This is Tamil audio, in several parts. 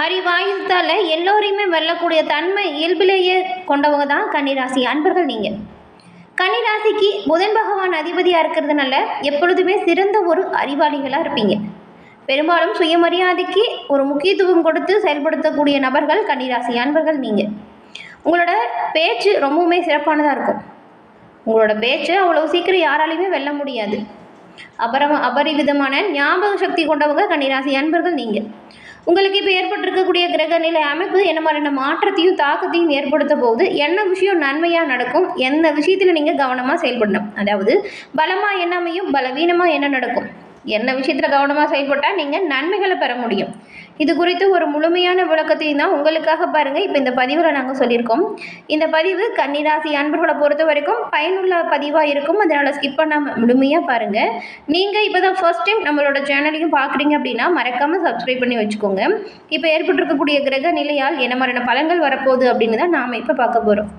அறிவாயுத்தால் எல்லோரையுமே வெல்லக்கூடிய தன்மை இயல்பிலேயே கொண்டவங்க தான் கன்னிராசி. அன்பர்கள் நீங்கள் கன்னிராசிக்கு புதன் பகவான் அதிபதியாக இருக்கிறதுனால எப்பொழுதுமே சிறந்த ஒரு அறிவாளிகளாக இருப்பீங்க. பெரும்பாலும் சுயமரியாதைக்கு ஒரு முக்கியத்துவம் கொடுத்து செயல்படுத்தக்கூடிய நபர்கள் கன்னிராசி. அன்பர்கள் நீங்கள் உங்களோட பேச்சு ரொம்பவுமே சிறப்பானதாக இருக்கும். உங்களோட பேச்சு அவ்வளோ சீக்கிரம் யாராலையுமே வெல்ல முடியாது. அபரம் அபரிவிதமான ஞாபக சக்தி கொண்டவங்க கன்னிராசி. அன்பர்கள் நீங்கள் உங்களுக்கு இப்போ ஏற்பட்டிருக்கக்கூடிய கிரக நிலை அமைப்பு என்ன மாதிரியான மாற்றத்தையும் தாக்கத்தையும் ஏற்படுத்த போகுது. என்ன விஷயம் நன்மையாக நடக்கும்? எந்த விஷயத்தில் நீங்கள் கவனமாக செயல்படணும்? அதாவது பலமாக என்ன அமையும்? பலவீனமாக என்ன நடக்கும்? என்ன விஷயத்தில் கவனமாக செயல்பட்டால் நீங்கள் நன்மைகளை பெற முடியும். இது குறித்து ஒரு முழுமையான விளக்கத்தையும் தான் உங்களுக்காக பாருங்கள் இப்போ இந்த பதிவில் நாங்கள் சொல்லியிருக்கோம். இந்த பதிவு கன்னிராசி அன்பர்களை பொறுத்த வரைக்கும் பயனுள்ள பதிவாக இருக்கும். அதனால் ஸ்கிப் பண்ணாமல் முழுமையாக பாருங்கள் நீங்கள் இப்போ தான் ஃபர்ஸ்ட் டைம் நம்மளோட சேனலையும் பார்க்குறீங்க அப்படின்னா மறக்காமல் சப்ஸ்கிரைப் பண்ணி வச்சுக்கோங்க. இப்போ ஏற்பட்டிருக்கக்கூடிய கிரக நிலையால் என்ன மாதிரியான பலன்கள் வரப்போகுது அப்படின்னு தான் நாம் இப்போ பார்க்க போகிறோம்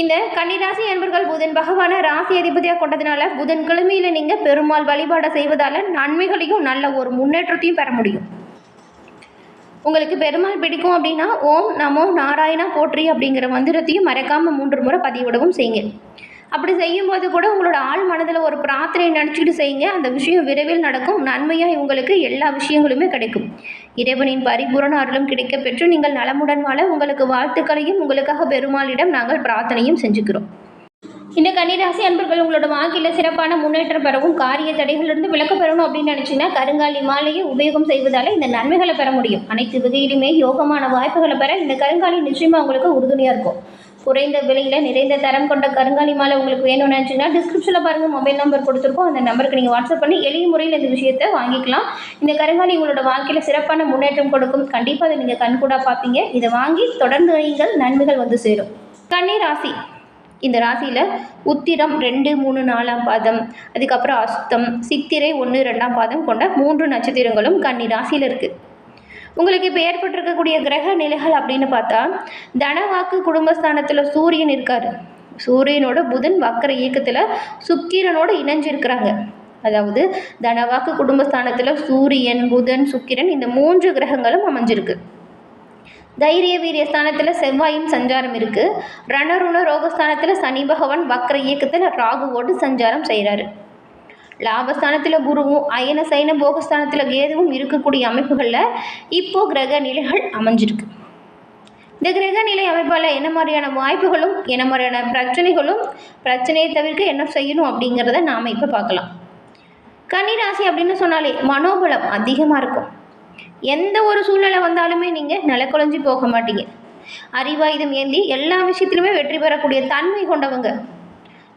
இந்த கன்னிராசி அன்பர்கள் புதன் பகவானை ராசி அதிபதியாக கொண்டதுனால புதன் கிழமையில் நீங்கள் பெருமாள் வழிபாடை செய்வதால் நன்மைகளையும் நல்ல ஒரு முன்னேற்றத்தையும் பெற முடியும். உங்களுக்கு பெருமாள் பிடிக்கும் அப்படின்னா ஓம் நமோ நாராயணா போற்றி அப்படிங்கிற மந்திரத்தையும் மறக்காமல் மூன்று முறை பதிவிடவும் செய்யுங்க. அப்படி செய்யும்போது கூட உங்களோட ஆள் மனதில் ஒரு பிரார்த்தனை நினச்சிக்கிட்டு செய்யுங்க. அந்த விஷயம் விரைவில் நடக்கும். நன்மையாக உங்களுக்கு எல்லா விஷயங்களுமே கிடைக்கும். இறைவனின் பரிபூரண அருளும் கிடைக்க பெற்று நீங்கள் நலமுடன் வாழ உங்களுக்கு வாழ்த்துக்களையும் உங்களுக்காக பெருமாளிடம் நாங்கள் பிரார்த்தனையும் செஞ்சுக்கிறோம். இந்த கன்னிராசி அன்பர்கள் உங்களோட வாழ்க்கையில் சிறப்பான முன்னேற்றம் பெறவும் காரிய தடைகளிலிருந்து விலக்கு பெறணும் அப்படின்னு நினச்சிங்கன்னா கருங்காலி மாலையை உபயோகம் செய்வதால் இந்த நன்மைகளை பெற முடியும். அனைத்து வகையிலுமே யோகமான வாய்ப்புகளை பெற இந்த கருங்காலி நிச்சயமாக உங்களுக்கு உறுதுணையாக இருக்கும். குறைந்த விலையில் நிறைந்த தரம் கொண்ட கருங்காலி மாலை உங்களுக்கு வேணும்னு நினச்சிங்கன்னா டிஸ்கிரிப்ஷனில் பாருங்கள் மொபைல் நம்பர் கொடுத்துருக்கோம். அந்த நம்பருக்கு நீங்கள் வாட்ஸ்அப் பண்ணி எளிய முறையில் இந்த விஷயத்தை வாங்கிக்கலாம். இந்த கருங்காலி உங்களோட வாழ்க்கையில் சிறப்பான முன்னேற்றம் கொடுக்கும். கண்டிப்பாக அதை நீங்கள் கண்கூடாக பார்ப்பீங்க. இதை வாங்கி தொடர்ந்து நீங்கள் நன்மைகள் வந்து சேரும். கன்னி ராசி. இந்த ராசியில் உத்திரம் ரெண்டு மூணு நாலாம் பாதம். அதுக்கப்புறம் அஸ்தம் சித்திரை ஒன்று ரெண்டாம் பாதம் கொண்ட மூன்று நட்சத்திரங்களும் கன்னி ராசியில் இருக்குது உங்களுக்கு இப்போ ஏற்பட்டிருக்கக்கூடிய கிரக நிலைகள் அப்படின்னு பார்த்தா தனவாக்கு குடும்பஸ்தானத்தில் சூரியன் இருக்கார். சூரியனோட புதன் வக்கர இயக்கத்தில் சுக்கிரனோடு இணைஞ்சிருக்கிறாங்க. அதாவது தனவாக்கு குடும்பஸ்தானத்தில் சூரியன் புதன் சுக்கிரன் இந்த மூன்று கிரகங்களும் அமைஞ்சிருக்கு. தைரிய வீரிய ஸ்தானத்தில் செவ்வாயின் சஞ்சாரம் இருக்குது ரணருண ரோகஸ்தானத்தில் சனி பகவான் வக்கர இயக்கத்தில் ராகுவோடு சஞ்சாரம் செய்கிறாரு லாபஸ்தானத்தில் குருவும் அயன சைன போகஸ்தானத்தில் கேதுவும் இருக்கக்கூடிய அமைப்புகளில் இப்போது கிரக நிலைகள் அமைஞ்சிருக்கு. இந்த கிரக நிலை அமைப்பால் என்ன மாதிரியான வாய்ப்புகளும் என்ன மாதிரியான பிரச்சனைகளும் பிரச்சனையை தவிர்க்க என்ன செய்யணும் அப்படிங்கிறத நாம் இப்போ பார்க்கலாம். கன்னிராசி அப்படின்னு சொன்னாலே மனோபலம் அதிகமாக இருக்கும். எந்த ஒரு சூழ்நிலை வந்தாலுமே நீங்கள் நிலக்குழஞ்சி போக மாட்டீங்க. அறிவாயுதம் ஏந்தி எல்லா விஷயத்திலுமே வெற்றி பெறக்கூடிய தன்மை கொண்டவங்க.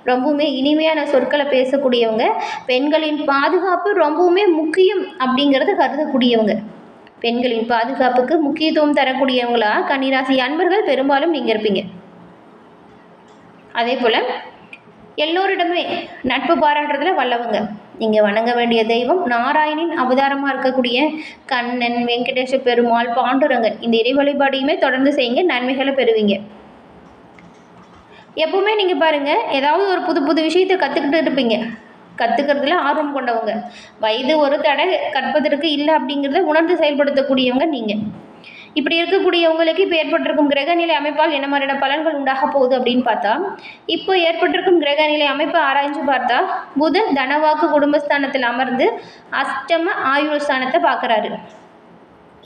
ரொம்பவுமே இனிமையான சொற்களை பேசக்கூடியவங்க. பெண்களின் பாதுகாப்பு ரொம்பவுமே முக்கியம் அப்படிங்கிறத கருதக்கூடியவங்க. பெண்களின் பாதுகாப்புக்கு முக்கியத்துவம் தரக்கூடியவங்களா? கன்னிராசி அன்பர்கள் பெரும்பாலும் நீங்கள் இருப்பீங்க. அதே போல் எல்லோரிடமே நட்பு பாராட்டுறதுல வல்லவங்க. நீங்கள் வணங்க வேண்டிய தெய்வம் நாராயணின் அவதாரமாக இருக்கக்கூடிய கண்ணன் வெங்கடேஷ பெருமாள் பாண்டுரங்கன். இந்த இறை வழிபாடையுமே தொடர்ந்து செய்யுங்க நன்மைகளை பெறுவீங்க. எப்பவுமே நீங்கள் பாருங்கள் ஏதாவது ஒரு புது புது விஷயத்தை கற்றுக்கிட்டு இருப்பீங்க. கற்றுக்கிறதுல ஆர்வம் கொண்டவங்க. வயது ஒரு தடை கற்பதற்கு இல்லை அப்படிங்கிறத உணர்ந்து செயல்படுத்தக்கூடியவங்க நீங்கள் இப்படி இருக்கக்கூடியவங்களுக்கு இப்போ ஏற்பட்டிருக்கும் கிரகநிலை அமைப்பால் என்ன மாதிரியான பலன்கள் உண்டாக போகுது அப்படின்னு பார்த்தா இப்போ ஏற்பட்டிருக்கும் கிரகநிலை அமைப்பை ஆராய்ஞ்சு பார்த்தா புதன் தனவாக்கு குடும்பஸ்தானத்தில் அமர்ந்து அஷ்டம ஆயுள் ஸ்தானத்தை பார்க்குறாரு.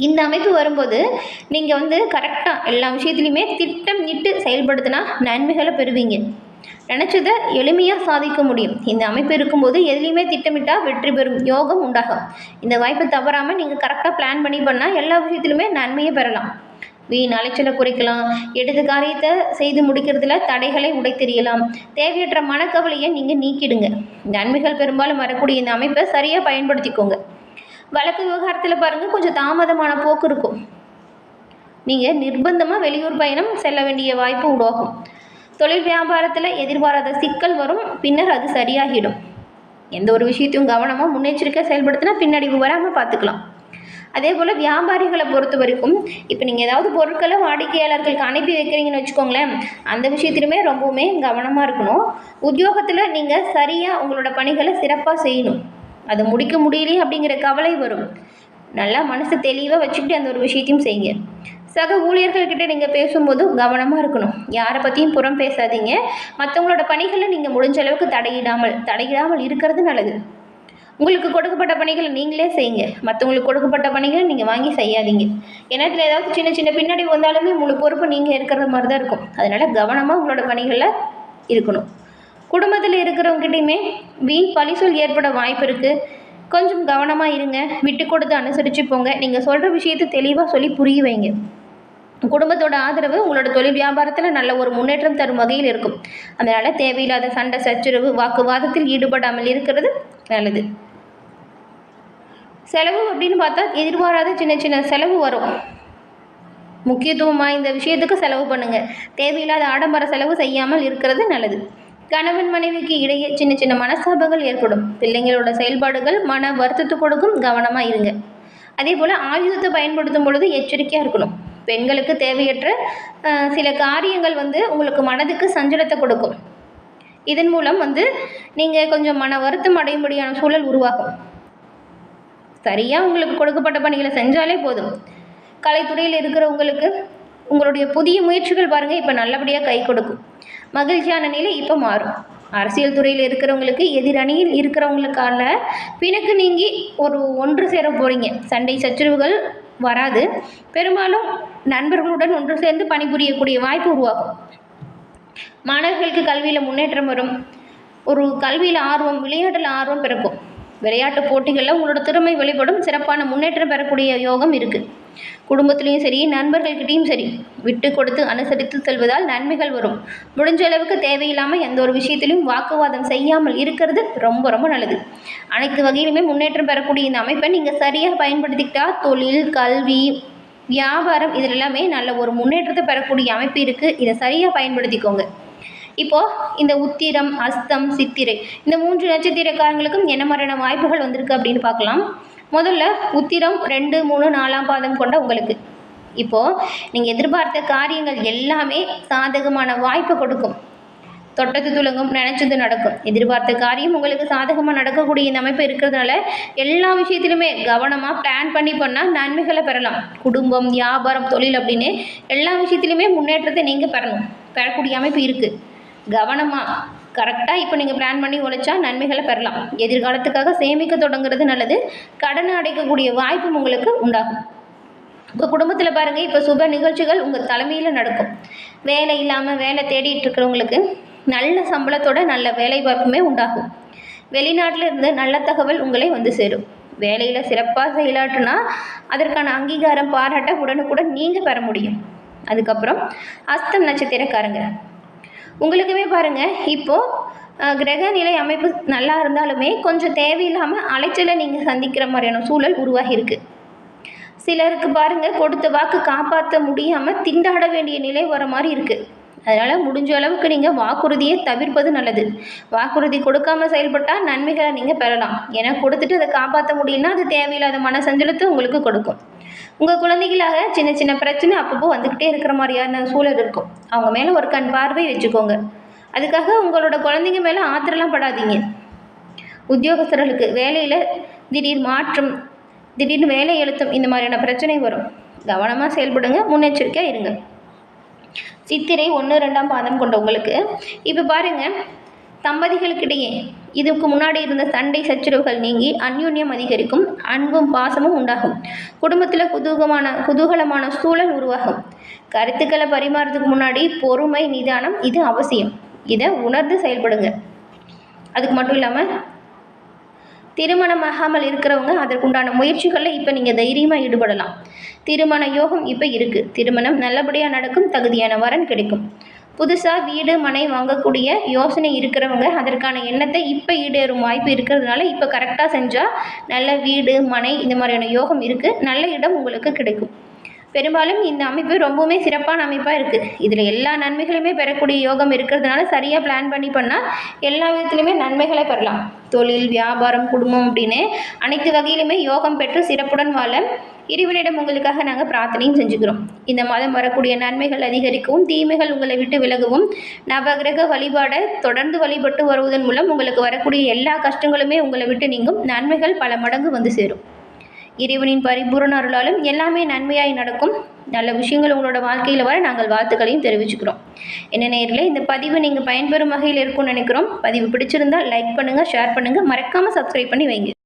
இந்த அமைப்பு வரும்போது நீங்கள் வந்து கரெக்டாக எல்லா விஷயத்துலையுமே திட்டம் இட்டு செயல்படுத்தினா நன்மைகளை பெறுவீங்க. நினச்சதை எளிமையாக சாதிக்க முடியும். இந்த அமைப்பு இருக்கும்போது எதுலேயுமே திட்டமிட்டால் வெற்றி பெறும் யோகம் உண்டாகும். இந்த வாய்ப்பை தவறாமல் நீங்கள் கரெக்டாக பிளான் பண்ணி பண்ணால் எல்லா விஷயத்துலையுமே நன்மையை பெறலாம். வீண் அலைச்சலை குறைக்கலாம். எடுத்த காரியத்தை செய்து முடிக்கிறதுல தடைகளை உடைத்தெறியலாம். தேவையற்ற மனக்கவலையை நீங்கள் நீக்கிடுங்க. நன்மைகள் பெரும்பாலும் வரக்கூடிய இந்த அமைப்பை சரியாக பயன்படுத்திக்கோங்க. வழக்கு விவகாரத்தில் பாருங்கள் கொஞ்சம் தாமதமான போக்கு இருக்கும். நீங்கள் நிர்பந்தமாக வெளியூர் பயணம் செல்ல வேண்டிய வாய்ப்பு உருவாகும். தொழில் வியாபாரத்தில் எதிர்பாராத சிக்கல் வரும் பின்னர் அது சரியாகிடும். எந்த ஒரு விஷயத்தையும் கவனமாக முன்னெச்சரிக்கை செயல்படுத்தினா பின்னடைவு வராமல் பார்த்துக்கலாம் அதே போல் வியாபாரிகளை பொறுத்த வரைக்கும் இப்போ நீங்கள் ஏதாவது பொருட்களை வாடிக்கையாளர்களுக்கு அனுப்பி வைக்கிறீங்கன்னு வச்சுக்கோங்களேன் அந்த விஷயத்திலுமே ரொம்பவுமே கவனமாக இருக்கணும். உத்தியோகத்தில் நீங்கள் சரியாக உங்களோட பணிகளை சிறப்பாக செய்யணும். அதை முடிக்க முடியலையே அப்படிங்கிற கவலை வரும். நல்லா மனசு தெளிவாக வச்சுக்கிட்டு அந்த ஒரு விஷயத்தையும் செய்யுங்க. சக ஊழியர்கள்கிட்ட நீங்கள் பேசும்போது கவனமாக இருக்கணும். யாரை பற்றியும் புறம் பேசாதீங்க. மற்றவங்களோட பணிகளை நீங்கள் முடிஞ்ச அளவுக்கு தடையிடாமல் தடையிடாமல் இருக்கிறது நல்லது. உங்களுக்கு கொடுக்கப்பட்ட பணிகளை நீங்களே செய்யுங்க. மற்றவங்களுக்கு கொடுக்கப்பட்ட பணிகளை நீங்கள் வாங்கி செய்யாதீங்க. ஏன்னா இதில் ஏதாவது சின்ன சின்ன பின்னாடி வந்தாலுமே முழு பொறுப்பு நீங்கள் இருக்கிற மாதிரி தான் இருக்கும். அதனால் கவனமாக உங்களோட பணிகளில் இருக்கணும். குடும்பத்தில் இருக்கிறவங்ககிட்டையுமே வீண் பழிசொல் ஏற்பட வாய்ப்பு இருக்குது கொஞ்சம் கவனமாக இருங்க. விட்டு கொடுத்து அனுசரித்து போங்க. நீங்கள் சொல்கிற விஷயத்தை தெளிவாக சொல்லி புரிய வைங்க. குடும்பத்தோட ஆதரவு உங்களோட தொழில் வியாபாரத்தில் நல்ல ஒரு முன்னேற்றம் தரும் வகையில் இருக்கும். அதனால் தேவையில்லாத சண்டை சச்சரவு வாக்குவாதத்தில் ஈடுபடாமல் இருக்கிறது நல்லது. செலவு அப்படின்னு பார்த்தா எதிர்பாராத சின்ன சின்ன செலவு வரும். முக்கியத்துவமாக இந்த விஷயத்துக்கு செலவு பண்ணுங்கள் தேவையில்லாத ஆடம்பர செலவு செய்யாமல் இருக்கிறது நல்லது. கணவன் மனைவிக்கு இடையே சின்ன சின்ன மனஸ்தாபங்கள் ஏற்படும். பிள்ளைங்களோட செயல்பாடுகள் மன வருத்தத்தை கொடுக்கும். கவனமாக இருங்க. அதே போல் ஆயுதத்தை பயன்படுத்தும் பொழுது எச்சரிக்கையாக இருக்கணும். பெண்களுக்கு தேவையற்ற சில காரியங்கள் வந்து உங்களுக்கு மனதுக்கு சஞ்சலத்தை கொடுக்கும். இதன் மூலம் வந்து நீங்கள் கொஞ்சம் மன வருத்தம் அடையும்படியான சூழல் உருவாகும். சரியாக உங்களுக்கு கொடுக்கப்பட்ட பணிகளை செஞ்சாலே போதும். கலைத்துறையில் இருக்கிறவங்களுக்கு உங்களுடைய புதிய முயற்சிகள் பாருங்கள் இப்போ நல்லபடியாக கை கொடுக்கும். மகிழ்ச்சியான நிலை இப்போ மாறும். அரசியல் துறையில் இருக்கிறவங்களுக்கு எதிரணியில் இருக்கிறவங்களுக்கான பிணக்கு நீங்கி ஒரு ஒன்று சேர போகிறீங்க சண்டை சச்சரவுகள் வராது. பெரும்பாலும் நண்பர்களுடன் ஒன்று சேர்ந்து பணிபுரியக்கூடிய வாய்ப்பு உருவாகும். மாணவர்களுக்கு கல்வியில் முன்னேற்றம் வரும். ஒரு கல்வியில் ஆர்வம் விளையாட்டில் ஆர்வம் பிறக்கும். விளையாட்டு போட்டிகளில் உங்களோட திறமை வெளிப்படும். சிறப்பான முன்னேற்றம் பெறக்கூடிய யோகம் இருக்குது குடும்பத்துலேயும் சரி நண்பர்கள்கிட்டையும் சரி விட்டு கொடுத்து அனுசரித்து செல்வதால் நன்மைகள் வரும். முடிஞ்ச அளவுக்கு தேவையில்லாமல் எந்த ஒரு விஷயத்திலும் வாக்குவாதம் செய்யாமல் இருக்கிறது ரொம்ப ரொம்ப நல்லது. அனைத்து வகையிலுமே முன்னேற்றம் பெறக்கூடிய இந்த அமைப்பை நீங்கள் சரியாக பயன்படுத்திக்கிட்டால் தொழில் கல்வி வியாபாரம் இதில் எல்லாமே நல்ல ஒரு முன்னேற்றத்தை பெறக்கூடிய அமைப்பு இருக்குது இதை சரியாக பயன்படுத்திக்கோங்க. இப்போது இந்த உத்திரம் அஸ்தம் சித்திரை இந்த மூன்று நட்சத்திரக்காரங்களுக்கும் என்ன மாதிரியான வாய்ப்புகள் வந்திருக்கு அப்படின்னு பார்க்கலாம். முதல்ல உத்திரம் ரெண்டு மூணு நாலாம் பாதம் கொண்ட உங்களுக்கு. இப்போது நீங்கள் எதிர்பார்த்த காரியங்கள் எல்லாமே சாதகமான வாய்ப்பை கொடுக்கும். தொட்டது துளங்கும் நினச்சது நடக்கும். எதிர்பார்த்த காரியம் உங்களுக்கு சாதகமாக நடக்கக்கூடிய இந்த அமைப்பு இருக்கிறதுனால எல்லா விஷயத்திலுமே கவனமாக பிளான் பண்ணி பண்ணால் நன்மைகளை பெறலாம். குடும்பம் வியாபாரம் தொழில் அப்படின்னு எல்லா விஷயத்திலுமே முன்னேற்றத்தை நீங்கள் பெறணும். பெறக்கூடிய அமைப்பு இருக்குது கவனமாக கரெக்டாக இப்போ நீங்கள் பிளான் பண்ணி உழைச்சா நன்மைகளை பெறலாம். எதிர்காலத்துக்காக சேமிக்க தொடங்குறது நல்லது. கடனை அடைக்கக்கூடிய வாய்ப்பும் உங்களுக்கு உண்டாகும். உங்கள் குடும்பத்தில் பாருங்கள் இப்போ சுப நிகழ்ச்சிகள் உங்கள் தலைமையில் நடக்கும். வேலை இல்லாமல் வேலை தேடிட்டு இருக்கிறவங்களுக்கு நல்ல சம்பளத்தோட நல்ல வேலை வாய்ப்புமே உண்டாகும். வெளிநாட்டில் இருந்து நல்ல தகவல் உங்களை வந்து சேரும். வேலையில் சிறப்பாக செயலாற்றுனா அதற்கான அங்கீகாரம் பாராட்ட உடனுக்குடன் நீங்கள் பெற முடியும். அதுக்கப்புறம் அஸ்தம் நட்சத்திரக்காரங்க. உங்களுக்குமே பாருங்கள் இப்போது கிரக நிலை அமைப்பு நல்லா இருந்தாலுமே கொஞ்சம் தேவையில்லாமல் அலைச்சலை நீங்கள் சந்திக்கிற மாதிரியான சூழல் உருவாகி சிலருக்கு பாருங்கள் கொடுத்த வாக்கு காப்பாற்ற முடியாமல் திண்டாட வேண்டிய நிலை வர மாதிரி இருக்குது அதனால் முடிஞ்ச அளவுக்கு நீங்கள் வாக்குறுதியை தவிர்ப்பது நல்லது. வாக்குறுதி கொடுக்காம செயல்பட்டால் நன்மைகளை நீங்கள் பெறலாம். ஏன்னா கொடுத்துட்டு அதை காப்பாற்ற முடியலன்னா அது தேவையில்லாத மன சஞ்சலத்தை உங்களுக்கு கொடுக்கும். உங்கள் குழந்தைகளாக சின்ன சின்ன பிரச்சனை அப்பப்போ வந்துக்கிட்டே இருக்கிற மாதிரியான சூழல் இருக்கும். அவங்க மேலே ஒரு கண் பார்வை வச்சுக்கோங்க. அதுக்காக உங்களோட குழந்தைங்க மேலே ஆத்திரலாம் படாதீங்க. உத்தியோகஸ்தர்களுக்கு வேலையில் திடீர் மாற்றம் திடீர்னு வேலை எழுத்தும் இந்த மாதிரியான பிரச்சனை வரும். கவனமாக செயல்படுங்க முன்னெச்சரிக்கையாக இருங்க. சித்திரை ஒன்று ரெண்டாம் பாதம் கொண்ட உங்களுக்கு இப்போ பாருங்கள் தம்பதிகளுக்கிடையே. இதுக்கு முன்னாடி இருந்த சண்டை சச்சரவுகள் நீங்கி அந்யோன்யம் அதிகரிக்கும் அன்பும் பாசமும் உண்டாகும். குடும்பத்தில் குதூகமான குதூகலமான சூழல் உருவாகும். கருத்துக்களை பரிமாறதுக்கு முன்னாடி பொறுமை நிதானம் இது அவசியம். இதை உணர்ந்து செயல்படுங்க. அதுக்கு மட்டும் இல்லாமல் திருமணமாகாமல் இருக்கிறவங்க அதற்குண்டான முயற்சிகளில் இப்போ நீங்கள் தைரியமாக ஈடுபடலாம். திருமண யோகம் இப்போ இருக்குது திருமணம் நல்லபடியாக நடக்கும் தகுதியான வரன் கிடைக்கும். புதுசாக வீடு மனை வாங்கக்கூடிய யோசனை இருக்கிறவங்க அதற்கான எண்ணத்தை இப்போ ஈடேறும் வாய்ப்பு இருக்கிறதுனால இப்போ கரெக்டாக செஞ்சால் நல்ல வீடு மனை இந்த மாதிரியான யோகம் இருக்குது நல்ல இடம் உங்களுக்கு கிடைக்கும். பெரும்பாலும் இந்த அமைப்பு ரொம்பவுமே சிறப்பான அமைப்பாக இருக்குது இதில் எல்லா நன்மைகளுமே பெறக்கூடிய யோகம் இருக்கிறதுனால சரியாக பிளான் பண்ணி பண்ணால் எல்லா விதத்துலையுமே நன்மைகளை பெறலாம். தொழில் வியாபாரம் குடும்பம் அப்படின்னு அனைத்து வகையிலுமே யோகம் பெற்று சிறப்புடன் வாழ இறைவனிடம் உங்களுக்காக நாங்கள் பிரார்த்தனையும் செஞ்சுக்கிறோம். இந்த மாதம் வரக்கூடிய நன்மைகள் அதிகரிக்கவும் தீமைகள் உங்களை விட்டு விலகவும் நவகிரக வழிபாடை தொடர்ந்து வழிபட்டு வருவதன் மூலம் உங்களுக்கு வரக்கூடிய எல்லா கஷ்டங்களுமே உங்களை விட்டு நீங்கும். நன்மைகள் பல மடங்கு வந்து சேரும். இறைவனின் பரிபூரண அருளாலும் எல்லாமே நன்மையாய் நடக்கும். நல்ல விஷயங்கள் உங்களோட வாழ்க்கையில் வர நாங்கள் வாழ்த்துக்களையும் தெரிவிச்சுக்கிறோம். என்ன நேரில் இந்த பதிவு நீங்கள் பயன்பெறும் வகையில் இருக்கும்னு நினைக்கிறோம். பதிவு பிடிச்சிருந்தால் லைக் பண்ணுங்கள் ஷேர் பண்ணுங்கள் மறக்காமல் சப்ஸ்கிரைப் பண்ணி வைங்க.